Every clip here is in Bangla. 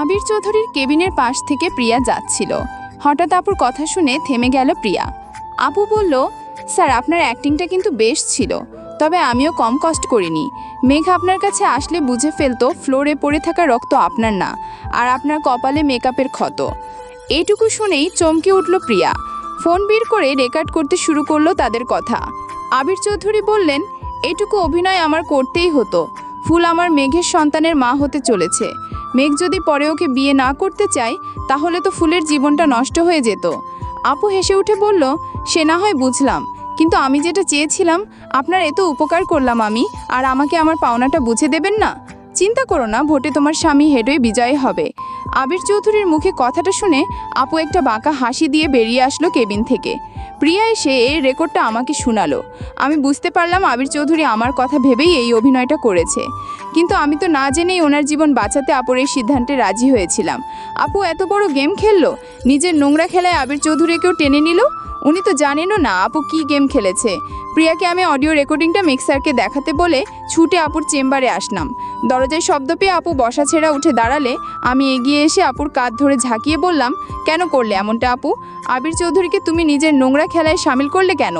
আবির চৌধুরীর কেবিনের পাশ থেকে প্রিয়া যাচ্ছিল। হঠাৎ আপুর কথা শুনে থেমে গেল প্রিয়া। আপু বলল, স্যার, আপনার অ্যাক্টিংটা কিন্তু বেশ ছিল, তবে আমিও কম কষ্ট করিনি। মেঘ আপনার কাছে আসলে বুঝে ফেলতো, ফ্লোরে পড়ে থাকা রক্ত আপনার না, আর আপনার কপালে মেকআপের ক্ষত। এইটুকু শুনেই চমকে উঠল প্রিয়া। ফোন বের করে রেকর্ড করতে শুরু করল তাদের কথা। আবির চৌধুরী বললেন এটুকু অভিনয় আমার করতেই হতো। ফুল আমার মেঘের সন্তানের মা হতে চলেছে। মেঘ যদি পরে ওকে বিয়ে না করতে চায়, তাহলে তো ফুলের জীবনটা নষ্ট হয়ে যেত। আপু হেসে উঠে বলল, সে না হয় বুঝলাম, কিন্তু আমি যেটা চেয়েছিলাম, আপনার এত উপকার করলাম আমি, আর আমাকে আমার পাওনাটা বুঝে দেবেন না? চিন্তা করো না, ভোটে তোমার স্বামী হেডোয় বিজয়ী হবে। আবির চৌধুরীর মুখে কথাটা শুনে আপু একটা বাঁকা হাসি দিয়ে বেরিয়ে আসলো কেবিন থেকে। প্রিয়া এসে এই রেকর্ডটা আমাকে শোনালো। আমি বুঝতে পারলাম আবির চৌধুরী আমার কথা ভেবেই এই অভিনয়টা করেছে। কিন্তু আমি তো না জেনেই ওনার জীবন বাঁচাতে আপুর এই সিদ্ধান্তে রাজি হয়েছিলাম। আপু এত বড় গেম খেললো? নিজের নোংরা খেলায় আবির চৌধুরীকেও টেনে নিল? উনি তো জানেনও না আপু কি গেম খেলেছে। প্রিয়াকে আমি অডিও রেকর্ডিংটা মিক্সারকে দেখাতে বলে ছুটে আপুর চেম্বারে আসলাম। দরজায় শব্দ পেয়ে আপু বসা ছেঁড়া উঠে দাঁড়ালে আমি এগিয়ে এসে আপুর কাঁধ ধরে ঝাঁকিয়ে বললাম, কেন করলে এমনটা আপু? আবির চৌধুরীকে তুমি নিজের নোংরা খেলায় সামিল করলে কেন?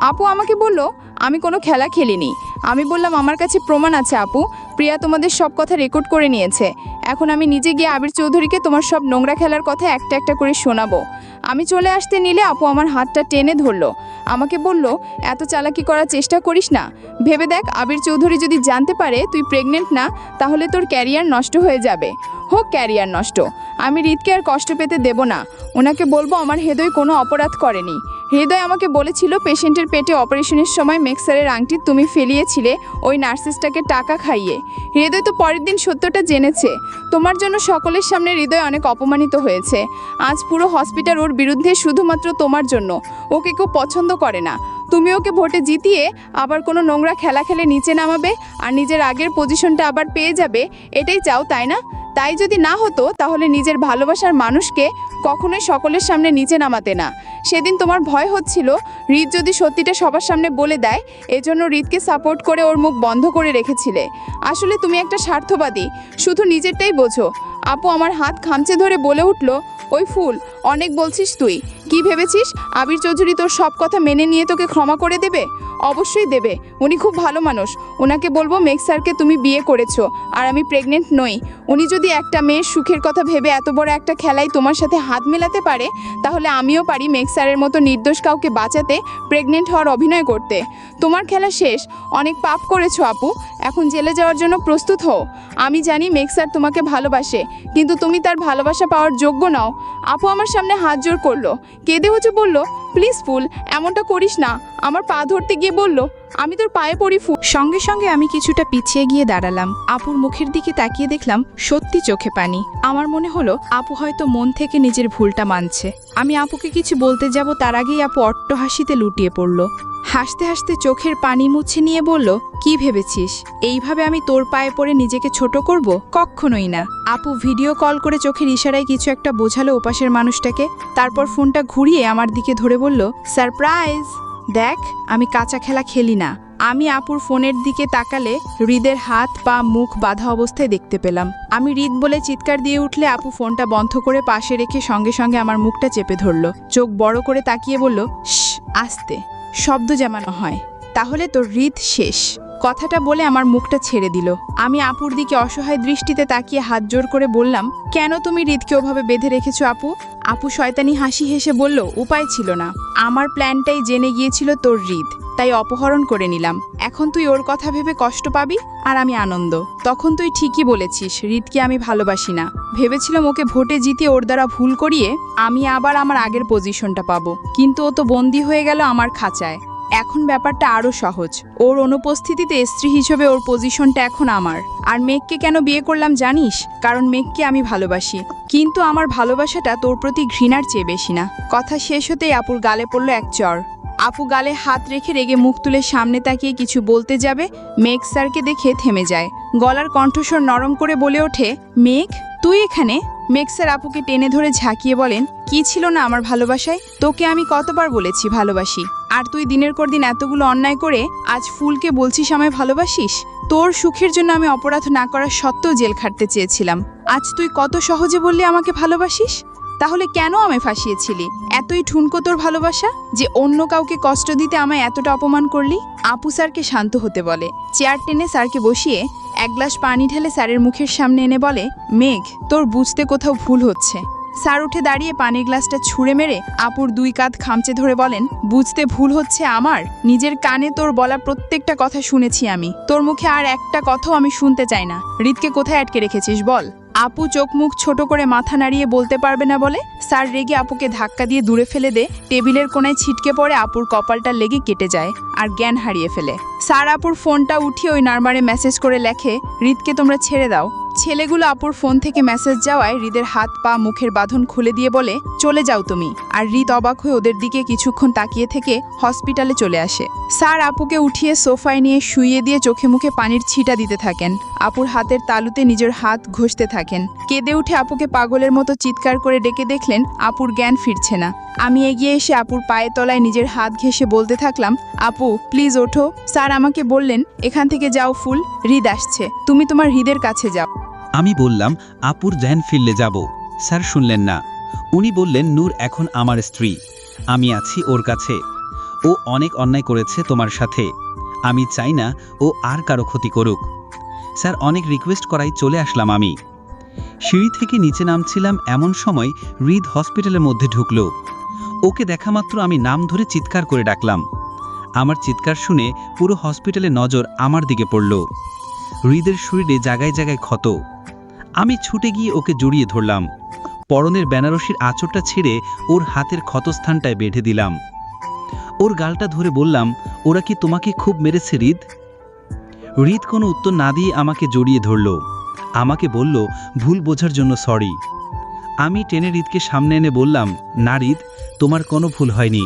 আপু আমাকে বলল, আমি কোনো খেলা খেলিনি। আমি বললাম, আমার কাছে প্রমাণ আছে আপু। প্রিয়া তোমাদের সব কথা রেকর্ড করে নিয়েছে। এখন আমি নিজে গিয়ে আবির চৌধুরীকে তোমার সব নোংরা খেলার কথা একটা একটা করে শোনাবো। আমি চলে আসতে নিলে আপু আমার হাতটা টেনে ধরলো। আমাকে বলল, এত চালাকি করার চেষ্টা করিস না। ভেবে দেখ, আবির চৌধুরী যদি জানতে পারে তুই প্রেগনেন্ট না, তাহলে তোর ক্যারিয়ার নষ্ট হয়ে যাবে। হোক ক্যারিয়ার নষ্ট। আমি হৃদকে আর কষ্ট পেতে দেব না। ওনাকে বলব, আমার হৃদয় কোনো অপরাধ করেনি। হৃদয় আমাকে বলেছিল, পেশেন্টের পেটে অপারেশনের সময় মেক্সারের আংটি তুমি ফেলিয়েছিলে, ওই নার্সেসটাকে টাকা খাইয়ে। হৃদয় তো পরের দিন সত্যটা জেনেছে। তোমার জন্য সকলের সামনে হৃদয় অনেক অপমানিত হয়েছে। আজ পুরো হসপিটাল ওর বিরুদ্ধে শুধুমাত্র তোমার জন্য। ওকে কেউ পছন্দ করে না। তুমি ওকে ভোটে জিতিয়ে আবার কোনো নোংরা খেলা খেলে নিচে নামাবে আর নিজের আগের পজিশনটা আবার পেয়ে যাবে, এটাই চাও, তাই না? তাই যদি না হতো, তাহলে নিজের ভালোবাসার মানুষকে কখনোই সকলের সামনে নিচে নামাতে না। সেদিন তোমার ভয় হচ্ছিল, হৃদ যদি সত্যিটা সবার সামনে বলে দেয়, এজন্য হৃদকে সাপোর্ট করে ওর মুখ বন্ধ করে রেখেছিলে। আসলে তুমি একটা স্বার্থবাদী, শুধু নিজেরটাই বোঝো। আপু আমার হাত খামচে ধরে বলে উঠল, ওই ফুল, অনেক বলছিস তুই। কি ভেবেছিস? আবির চৌধুরী তোর সব কথা মেনে নিয়ে তোকে ক্ষমা করে দেবে? অবশ্যই দেবে। উনি খুব ভালো মানুষ। ওনাকে বলব, মেঘ স্যারকে তুমি বিয়ে করেছ আর আমি প্রেগনেন্ট নই। উনি যদি একটা মেয়ের সুখের কথা ভেবে এত বড় একটা খেলায় তোমার সাথে হাত মেলাতে পারে, তাহলে আমিও পারি মেঘ স্যারের মতো নির্দোষ কাউকে বাঁচাতে প্রেগনেন্ট হওয়ার অভিনয় করতে। তোমার খেলা শেষ। অনেক পাপ করেছ আপু। এখন জেলে যাওয়ার জন্য প্রস্তুত হও। আমি জানি মেঘ স্যার তোমাকে ভালোবাসে, কিন্তু তুমি তার ভালোবাসা পাওয়ার যোগ্য নও। আপু আমার সামনে হাত জোর করল। কেঁদে হচ্ছে বলল? প্লিজ ফুল এমনটা করিস না। আমার পা ধরতে গিয়ে বলল আমি তোর পায়ে পড়ি ফু সঙ্গে সঙ্গে আমি কিছুটা পিছিয়ে গিয়ে দাঁড়ালাম। আপুর মুখের দিকে তাকিয়ে দেখলাম সত্যি চোখে পানি। আমার মনে হলো, আপু হয়তো মন থেকে নিজের ভুলটা মানছে। আমি আপুকে কিছু বলতে যাব, তার আগেই আপু অট্ট হাসিতে লুটিয়ে পড়ল। হাসতে হাসতে চোখের পানি মুছে নিয়ে বলল, কি ভেবেছিস? এইভাবে আমি তোর পায়ে পড়ে নিজেকে ছোট করব? কখনোই না। আপু ভিডিও কল করে চোখের ইশারায় কিছু একটা বোঝালো ওপাশের মানুষটাকে। তারপর ফোনটা ঘুরিয়ে আমার দিকে ধরে বলল, সারপ্রাইজ! দেখ, আমি কাঁচা খেলা খেলি না। আমি আপুর ফোনের দিকে তাকালে হৃদের হাত, পা, মুখ বাধা অবস্থায় দেখতে পেলাম। আমি হৃদ বলে চিৎকার দিয়ে উঠলে আপু ফোনটা বন্ধ করে পাশে রেখে সঙ্গে সঙ্গে আমার মুখটা চেপে ধরল। চোখ বড় করে তাকিয়ে বলল আসতে আস্তে। শব্দ জামানো হয়। তাহলে তোর হৃদ শেষ। কথাটা বলে আমার মুখটা ছেড়ে দিল। আমি আপুর দিকে অসহায় দৃষ্টিতে তাকিয়ে হাত জোর করে বললাম, কেন তুমি হৃদকে ওভাবে বেঁধে রেখেছো আপু? আপু শয়তানি হাসি হেসে বলল, উপায় ছিল না। আমার প্ল্যানটাই জেনে গিয়েছিল তোর হৃদ, তাই অপহরণ করে নিলাম। এখন তুই ওর কথা ভেবে কষ্ট পাবি আর আমি আনন্দ। তখন তুই ঠিকই বলেছিস, হৃদকে আমি ভালোবাসি না। ভেবেছিলাম ওকে ভোটে জিতিয়ে ওর দ্বারা ভুল করিয়ে আমি আবার আমার আগের পজিশনটা পাবো। কিন্তু ও তো বন্দি হয়ে গেল আমার খাঁচায়। এখন ব্যাপারটা আরও সহজ। ওর অনুপস্থিতিতে স্ত্রী হিসেবে ওর পজিশনটা এখন আমার। আর মেঘকে কেন বিয়ে করলাম জানিস? কারণ মেঘকে আমি ভালোবাসি। কিন্তু আমার ভালোবাসাটা তোর প্রতি ঘৃণার চেয়ে বেশি না। কথা শেষ হতেই আপুর গালে পড়ল এক চর। আপু গালে হাত রেখে রেগে মুখ তুলে সামনে তাকিয়ে কিছু বলতে যাবে, মেঘ স্যারকে দেখে থেমে যায়। গলার কণ্ঠস্বর নরম করে বলে ওঠে, মেঘ, তুই এখানে? মেঘ স্যার আপুকে টেনে ধরে ঝাঁকিয়ে বলেন, কি ছিল না আমার ভালোবাসায়? তোকে আমি কতবার বলেছি ভালোবাসি। আর তুই দিনের পর দিন এতগুলো অন্যায় করে আজ ফুলকে বলছিস আমায় ভালোবাসিস? তোর সুখের জন্য আমি অপরাধ না করার সত্ত্বেও জেল খাটতে চেয়েছিলাম। আজ তুই কত সহজে বললি আমাকে ভালোবাসিস? তাহলে কেন আমায় ফাঁসিয়েছিলি? এতই ঠুনকো তোর ভালোবাসা যে অন্য কাউকে কষ্ট দিতে আমায় এতটা অপমান করলি? আপু স্যারকে শান্ত হতে বলে। চেয়ার টেনে স্যারকে বসিয়ে এক গ্লাস পানি ঢেলে স্যারের মুখের সামনে এনে বলে, মেঘ, তোর বুঝতে কোথাও ভুল হচ্ছে। স্যার উঠে দাঁড়িয়ে পানির গ্লাসটা ছুঁড়ে মেরে আপুর দুই কাঁধ খামচে ধরে বলেন, বুঝতে ভুল হচ্ছে আমার। নিজের কানে তোর বলা প্রত্যেকটা কথা শুনেছি আমি। তোর মুখে আর একটা কথাও আমি শুনতে চাই না। হৃদকে কোথায় আটকে রেখেছিস বল? আপু চোখ মুখ ছোট করে মাথা নাড়িয়ে বলতে পারবে না বলে স্যার রেগে আপুকে ধাক্কা দিয়ে দূরে ফেলে দে, টেবিলের কোনায় ছিটকে পড়ে আপুর কপালটা লেগে কেটে যায় আর জ্ঞান হারিয়ে ফেলে। স্যার আপুর ফোনটা উঠিয়ে ওই নার্মারে মেসেজ করে লেখে হৃদকে তোমরা ছেড়ে দাও। ছেলেগুলো আপুর ফোন থেকে মেসেজ যাওয়ায় হৃদের হাত, পা, মুখের বাঁধন খুলে দিয়ে বলে, চলে যাও তুমি। আর হৃদ অবাক হয়ে ওদের দিকে কিছুক্ষণ তাকিয়ে থেকে হসপিটালে চলে আসে। স্যার আপুকে উঠিয়ে সোফায় নিয়ে শুইয়ে দিয়ে চোখে মুখে পানির ছিটা দিতে থাকেন। আপুর হাতের তালুতে নিজের হাত ঘষতে থাকেন। কেঁদে উঠে আপুকে পাগলের মতো চিৎকার করে ডেকে দেখলেন আপুর জ্ঞান ফিরছে না। আমি এগিয়ে এসে আপুর পায়ের তলায় নিজের হাত ঘেঁষে বলতে থাকলাম, আপু, প্লিজ ওঠো। স্যার আমাকে বললেন, এখান থেকে যাও ফুল, হৃদ আসছে। তুমি তোমার হৃদের কাছে যাও। আমি বললাম, আপুর জ্যান ফিরলে যাব। স্যার শুনলেন না। উনি বললেন, নূর এখন আমার স্ত্রী। আমি আছি ওর কাছে। ও অনেক অন্যায় করেছে তোমার সাথে। আমি চাই না ও আর কারও ক্ষতি করুক। স্যার অনেক রিকোয়েস্ট করাই চলে আসলাম আমি। সিঁড়ি থেকে নিচে নামছিলাম এমন সময় হৃদ হসপিটালের মধ্যে ঢুকলো। ওকে দেখা মাত্র আমি নাম ধরে চিৎকার করে ডাকলাম। আমার চিৎকার শুনে পুরো হসপিটালে নজর আমার দিকে পড়ল। হৃদের শরীরে জায়গায় জায়গায় ক্ষত। আমি ছুটে গিয়ে ওকে জড়িয়ে ধরলাম। পরনের বেনারসির আঁচড়টা ছেড়ে ওর হাতের ক্ষতস্থানটায় বেঁধে দিলাম। ওর গালটা ধরে বললাম, ওরা কি তোমাকে খুব মেরেছে, হৃদ? হৃদ কোনো উত্তর না দিয়ে আমাকে জড়িয়ে ধরল। আমাকে বলল, ভুল বোঝার জন্য সরি। আমি টেনে হৃদকে সামনে এনে বললাম, না হৃদ, তোমার কোনো ভুল হয়নি।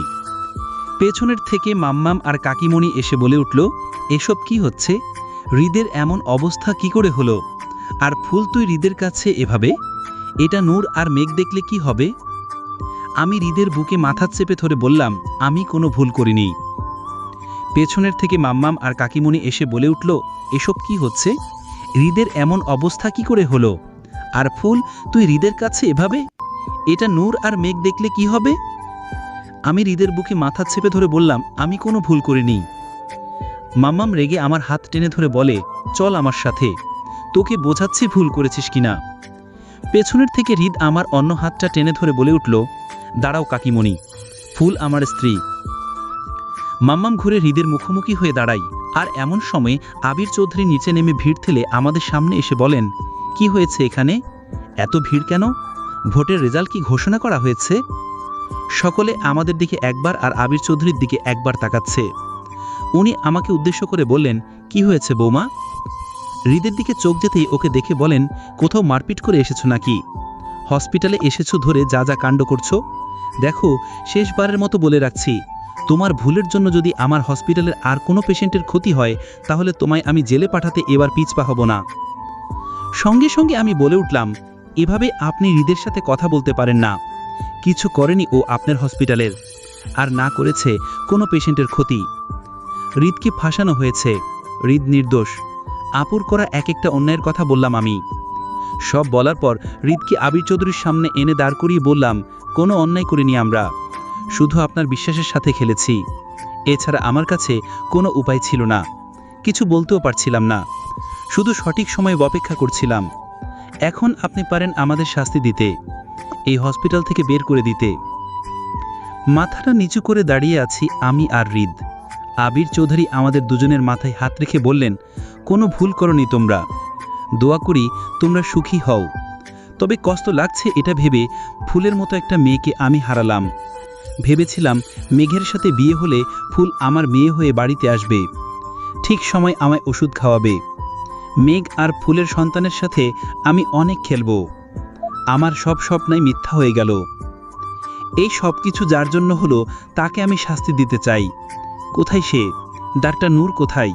পেছনের থেকে মাম্মাম আর কাকিমণি এসে বলে উঠল, এসব কি হচ্ছে? হৃদের এমন অবস্থা কি করে হলো? আর ফুল তুই হৃদের কাছে এভাবে? এটা নূর আর মেঘ দেখলে কি হবে? আমি হৃদের বুকে মাথা চেপে ধরে বললাম, আমি কোনো ভুল করিনি। পেছনের থেকে মাম্মাম আর কাকিমণি এসে বলে উঠল, এসব কি হচ্ছে? হৃদের এমন অবস্থা কি করে হলো? আর ফুল, তুই হৃদের কাছে এভাবে? এটা নূর আর মেঘ দেখলে কি হবে? আমি হৃদের বুকে মাথা চেপে ধরে বললাম, আমি কোনো ভুল করিনি। মাম্মাম রেগে আমার হাত টেনে ধরে বলে, চল আমার সাথে। তোকে বোঝাচ্ছি ভুল করেছিস কিনা? পেছনের থেকে হৃদ আমার অন্য হাতটা টেনে ধরে বলে উঠল, দাঁড়াও কাকিমণি, ফুল আমার স্ত্রী। মাম্মাম ঘুরে হৃদের মুখোমুখি হয়ে দাঁড়াই, আর এমন সময়ে আবির চৌধুরী নিচে নেমে ভিড় ঠেলে আমাদের সামনে এসে বলেন, কি হয়েছে এখানে? এত ভিড় কেন? ভোটের রেজাল্ট কি ঘোষণা করা হয়েছে? সকলে আমাদের দিকে একবার আর আবির চৌধুরীর দিকে একবার তাকাচ্ছে। উনি আমাকে উদ্দেশ্য করে বললেন, কি হয়েছে বৌমা? হৃদের দিকে চোখ যেতেই ওকে দেখে বলেন, কোথাও মারপিট করে এসেছ নাকি? হসপিটালে এসেছ ধরে যা যা কাণ্ড করছ? দেখো, শেষবারের মতো বলে রাখছি, তোমার ভুলের জন্য যদি আমার হসপিটালের আর কোনো পেশেন্টের ক্ষতি হয়, তাহলে তোমায় আমি জেলে পাঠাতে এবার পিছপা হব না। সঙ্গে সঙ্গে আমি বলে উঠলাম, এভাবে আপনি হৃদের সাথে কথা বলতে পারেন না। কিছু করেনি ও আপনার হসপিটালের, আর না করেছে কোনো পেশেন্টের ক্ষতি। হৃদকে ফাঁসানো হয়েছে। হৃদ নির্দোষ। আপুর করা এক একটা অন্যায়ের কথা বললাম আমি। সব বলার পর হৃদকে আবির চৌধুরীর সামনে এনে দাঁড় করিয়ে বললাম, কোনো অন্যায় করিনি আমরা। শুধু আপনার বিশ্বাসের সাথে খেলেছি। এছাড়া আমার কাছে কোনো উপায় ছিল না। কিছু বলতেও পারছিলাম না। শুধু সঠিক সময়ে অপেক্ষা করছিলাম। এখন আপনি পারেন আমাদের শাস্তি দিতে। এই হসপিটাল থেকে বের করে দিতে। মাথাটা নিচু করে দাঁড়িয়ে আছি আমি আর হৃদ। আবির চৌধুরী আমাদের দুজনের মাথায় হাত রেখে বললেন কোনো ভুল করনি তোমরা। দোয়া করি তোমরা সুখী হও। তবে কষ্ট লাগছে এটা ভেবে ফুলের মতো একটা মেয়েকে আমি হারালাম। ভেবেছিলাম মেঘের সাথে বিয়ে হলে ফুল আমার মেয়ে হয়ে বাড়িতে আসবে। ঠিক সময় আমায় ওষুধ খাওয়াবে। মেঘ আর ফুলের সন্তানের সাথে আমি অনেক খেলব। আমার সব স্বপ্নাই মিথ্যা হয়ে গেল। এই সব কিছু যার জন্য হলো তাকে আমি শাস্তি দিতে চাই। কোথায় সে? ডাক্তার নূর কোথায়?